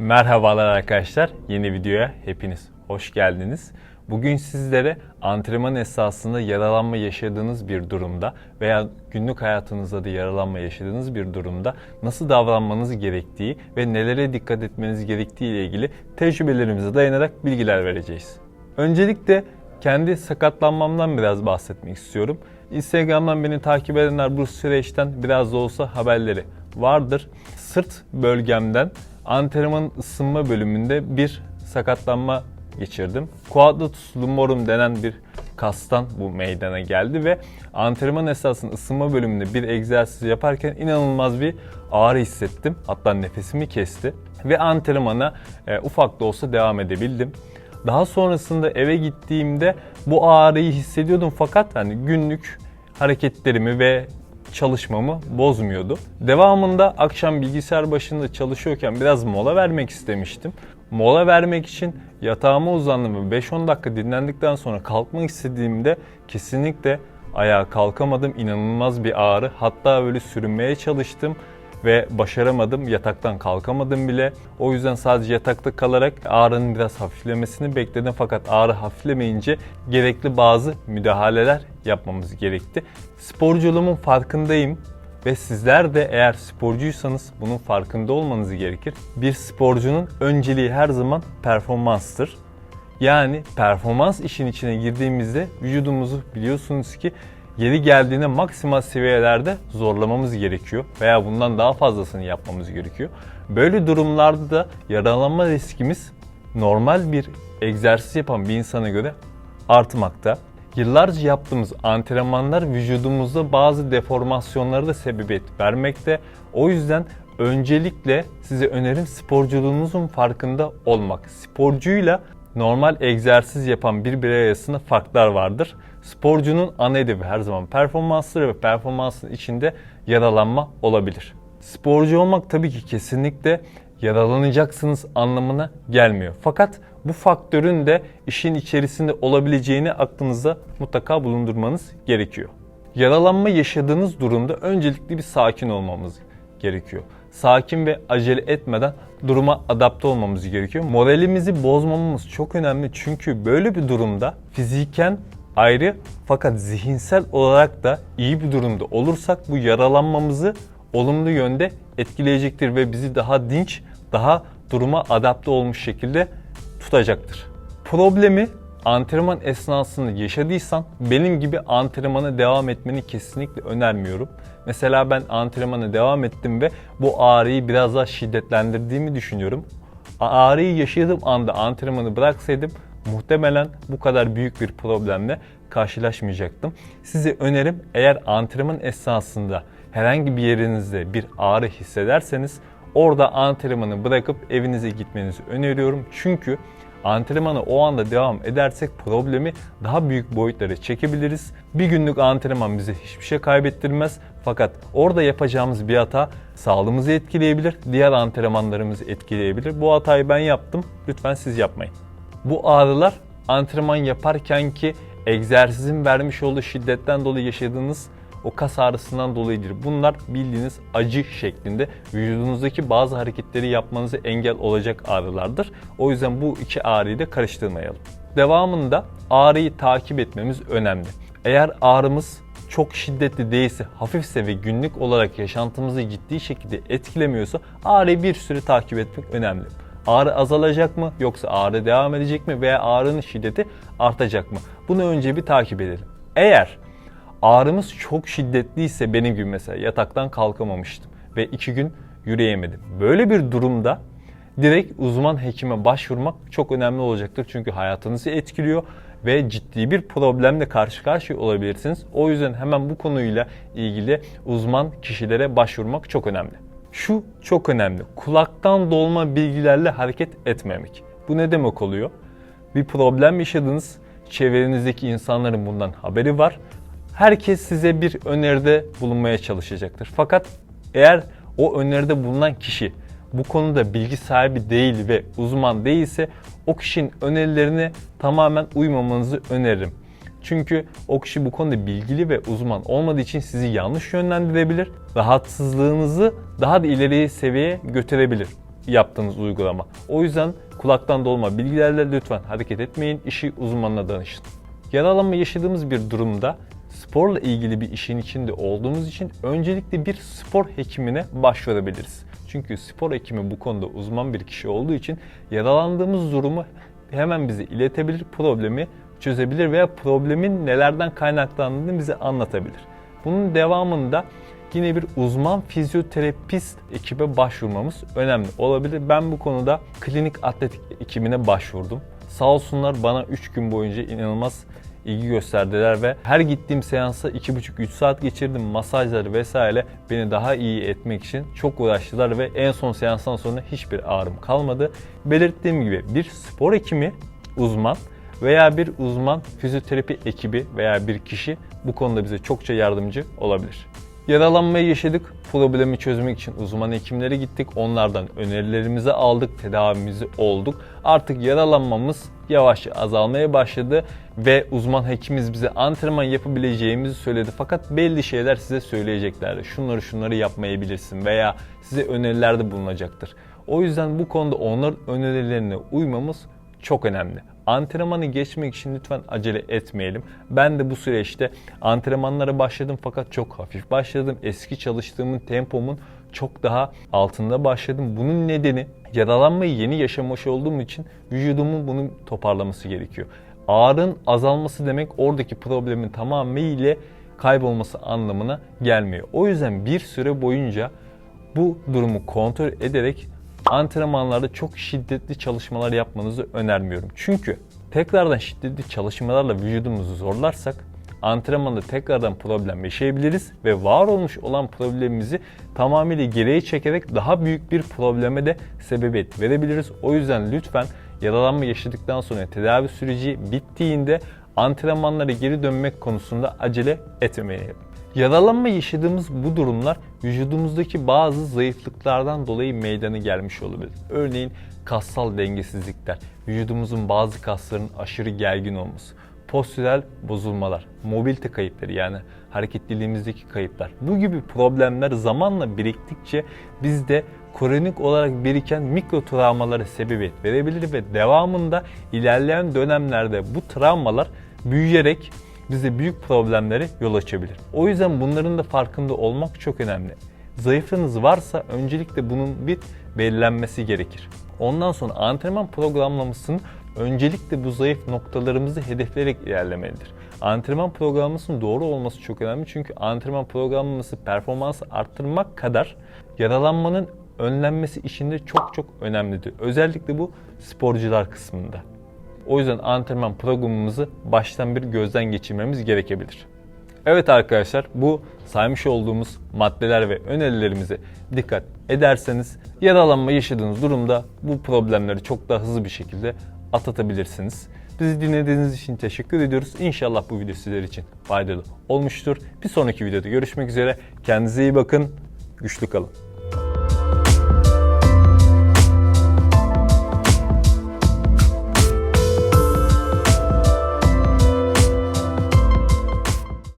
Merhabalar arkadaşlar. Yeni videoya hepiniz hoş geldiniz. Bugün sizlere antrenman esasında yaralanma yaşadığınız bir durumda veya günlük hayatınızda da yaralanma yaşadığınız bir durumda nasıl davranmanız gerektiği ve nelere dikkat etmeniz gerektiği ile ilgili tecrübelerimize dayanarak bilgiler vereceğiz. Öncelikle kendi sakatlanmamdan biraz bahsetmek istiyorum. Instagram'dan beni takip edenler bu süreçten biraz da olsa haberleri vardır. Sırt bölgemden antrenman ısınma bölümünde bir sakatlanma geçirdim. Quadratus lumborum denen bir kastan bu meydana geldi ve antrenman esasında ısınma bölümünde bir egzersiz yaparken inanılmaz bir ağrı hissettim. Hatta nefesimi kesti ve antrenmana e, ufak da olsa devam edebildim. Daha sonrasında eve gittiğimde bu ağrıyı hissediyordum fakat hani günlük hareketlerimi ve çalışmamı bozmuyordu. Devamında akşam bilgisayar başında çalışıyorken biraz mola vermek istemiştim. Mola vermek için yatağıma uzandım ve 5-10 dakika dinlendikten sonra kalkmak istediğimde kesinlikle ayağa kalkamadım. İnanılmaz bir ağrı. Hatta böyle sürünmeye çalıştım ve başaramadım. Yataktan kalkamadım bile. O yüzden sadece yatakta kalarak ağrının biraz hafiflemesini bekledim. Fakat ağrı hafiflemeyince gerekli bazı müdahaleler yapmamız gerekti. Sporculuğumun farkındayım ve sizler de eğer sporcuysanız bunun farkında olmanız gerekir. Bir sporcunun önceliği her zaman performanstır. Yani performans işin içine girdiğimizde vücudumuzu biliyorsunuz ki yeri geldiğinde maksimal seviyelerde zorlamamız gerekiyor veya bundan daha fazlasını yapmamız gerekiyor. Böyle durumlarda da yaralanma riskimiz normal bir egzersiz yapan bir insana göre artmakta. Yıllarca yaptığımız antrenmanlar vücudumuzda bazı deformasyonlara da sebebiyet vermekte. O yüzden öncelikle size önerim sporculuğunuzun farkında olmak. Sporcuyla normal egzersiz yapan bir birey arasında farklar vardır. Sporcunun ana hedefi her zaman performansları ve performansın içinde yaralanma olabilir. Sporcu olmak tabii ki kesinlikle yaralanacaksınız anlamına gelmiyor. Fakat bu faktörün de işin içerisinde olabileceğini aklınızda mutlaka bulundurmanız gerekiyor. Yaralanma yaşadığınız durumda öncelikle bir sakin olmamız gerekiyor. Sakin ve acele etmeden duruma adapte olmamız gerekiyor. Moralimizi bozmamamız çok önemli çünkü böyle bir durumda fiziken ayrı fakat zihinsel olarak da iyi bir durumda olursak bu yaralanmamızı olumlu yönde etkileyecektir ve bizi daha dinç, daha duruma adapte olmuş şekilde tutacaktır. Problemi antrenman esnasında yaşadıysan benim gibi antrenmana devam etmeni kesinlikle önermiyorum. Mesela ben antrenmana devam ettim ve bu ağrıyı biraz daha şiddetlendirdiğimi düşünüyorum. Ağrıyı yaşadığım anda antrenmanı bıraksaydım muhtemelen bu kadar büyük bir problemle karşılaşmayacaktım. Size önerim eğer antrenman esnasında herhangi bir yerinizde bir ağrı hissederseniz orada antrenmanı bırakıp evinize gitmenizi öneriyorum. Çünkü antrenmana o anda devam edersek problemi daha büyük boyutlara çekebiliriz. Bir günlük antrenman bize hiçbir şey kaybettirmez. Fakat orada yapacağımız bir hata sağlığımızı etkileyebilir, diğer antrenmanlarımızı etkileyebilir. Bu hatayı ben yaptım. Lütfen siz yapmayın. Bu ağrılar antrenman yaparken ki egzersizin vermiş olduğu şiddetten dolayı yaşadığınız o kas ağrısından dolayıdır. Bunlar bildiğiniz acı şeklinde vücudunuzdaki bazı hareketleri yapmanızı engel olacak ağrılardır. O yüzden bu iki ağrıyı da karıştırmayalım. Devamında ağrıyı takip etmemiz önemli. Eğer ağrımız çok şiddetli değilse, hafifse ve günlük olarak yaşantımızı ciddi şekilde etkilemiyorsa ağrıyı bir süre takip etmek önemli. Ağrı azalacak mı yoksa ağrı devam edecek mi veya ağrının şiddeti artacak mı? Bunu önce bir takip edelim. Eğer ağrımız çok şiddetliyse benim gibi mesela yataktan kalkamamıştım ve iki gün yürüyemedim. Böyle bir durumda direkt uzman hekime başvurmak çok önemli olacaktır. Çünkü hayatınızı etkiliyor ve ciddi bir problemle karşı karşıya olabilirsiniz. O yüzden hemen bu konuyla ilgili uzman kişilere başvurmak çok önemli. Şu çok önemli. Kulaktan dolma bilgilerle hareket etmemek. Bu ne demek oluyor? Bir problem yaşadınız. Çevrenizdeki insanların bundan haberi var. Herkes size bir öneride bulunmaya çalışacaktır. Fakat eğer o öneride bulunan kişi bu konuda bilgi sahibi değil ve uzman değilse o kişinin önerilerine tamamen uymamanızı öneririm. Çünkü o kişi bu konuda bilgili ve uzman olmadığı için sizi yanlış yönlendirebilir, rahatsızlığınızı daha da ileri seviyeye götürebilir. yaptığınız uygulama. O yüzden kulaktan dolma bilgilerle lütfen hareket etmeyin. İşi uzmanına danışın. Yaralanma yaşadığımız bir durumda sporla ilgili bir işin içinde olduğumuz için öncelikle bir spor hekimine başvurabiliriz. Çünkü spor hekimi bu konuda uzman bir kişi olduğu için yaralandığımız durumu hemen bize iletebilir, problemi çözebilir veya problemin nelerden kaynaklandığını bize anlatabilir. Bunun devamında yine bir uzman fizyoterapist ekibe başvurmamız önemli olabilir. Ben bu konuda klinik atletik ekibine başvurdum. Sağ olsunlar bana 3 gün boyunca inanılmaz ilgi gösterdiler ve her gittiğim seansa 2,5-3 saat geçirdim. Masajları vesaire beni daha iyi etmek için çok uğraştılar ve en son seanstan sonra hiçbir ağrım kalmadı. Belirttiğim gibi bir spor hekimi, uzman veya bir uzman fizyoterapi ekibi veya bir kişi bu konuda bize çokça yardımcı olabilir. Yaralanmayı yaşadık. Problemi çözmek için uzman hekimlere gittik. Onlardan önerilerimizi aldık, tedavimizi olduk. Artık yaralanmamız yavaşça azalmaya başladı ve uzman hekimimiz bize antrenman yapabileceğimizi söyledi. Fakat belli şeyler size söyleyeceklerdi. Şunları şunları yapmayabilirsin veya size önerilerde bulunacaktır. O yüzden bu konuda onların önerilerine uymamız çok önemli. Antrenmanı geçmek için lütfen acele etmeyelim. Ben de bu süreçte antrenmanlara başladım fakat çok hafif başladım. Eski çalıştığımın tempomun çok daha altında başladım. Bunun nedeni yaralanmayı yeni yaşamış olduğum için vücudumun bunu toparlaması gerekiyor. Ağrın azalması demek oradaki problemin tamamıyla kaybolması anlamına gelmiyor. O yüzden bir süre boyunca bu durumu kontrol ederek antrenmanlarda çok şiddetli çalışmalar yapmanızı önermiyorum. Çünkü tekrardan şiddetli çalışmalarla vücudumuzu zorlarsak antrenmanda tekrardan problem yaşayabiliriz ve var olmuş olan problemimizi tamamıyla geriye çekerek daha büyük bir probleme de sebebiyet verebiliriz. O yüzden lütfen yaralanma yaşadıktan sonra tedavi süreci bittiğinde antrenmanlara geri dönmek konusunda acele etmeyelim. Yaralanma yaşadığımız bu durumlar vücudumuzdaki bazı zayıflıklardan dolayı meydana gelmiş olabilir. Örneğin kassal dengesizlikler, vücudumuzun bazı kaslarının aşırı gergin olması, postürel bozulmalar, mobilite kayıpları yani hareketliliğimizdeki kayıplar. Bu gibi problemler zamanla biriktikçe bizde kronik olarak biriken mikro travmalara sebebiyet verebilir ve devamında ilerleyen dönemlerde bu travmalar büyüyerek bize büyük problemlere yol açabilir. O yüzden bunların da farkında olmak çok önemli. Zayıflığınız varsa öncelikle bunun bir belirlenmesi gerekir. Ondan sonra antrenman programlamasının öncelikle bu zayıf noktalarımızı hedefleyerek ilerlemelidir. Antrenman programlamasının doğru olması çok önemli çünkü antrenman programlaması performansı arttırmak kadar yaralanmanın önlenmesi işinde çok çok önemlidir. Özellikle bu sporcular kısmında. O yüzden antrenman programımızı baştan bir gözden geçirmemiz gerekebilir. Evet arkadaşlar bu saymış olduğumuz maddeler ve önerilerimize dikkat ederseniz yaralanma yaşadığınız durumda bu problemleri çok daha hızlı bir şekilde atlatabilirsiniz. Bizi dinlediğiniz için teşekkür ediyoruz. İnşallah bu video sizler için faydalı olmuştur. Bir sonraki videoda görüşmek üzere. Kendinize iyi bakın. Güçlü kalın.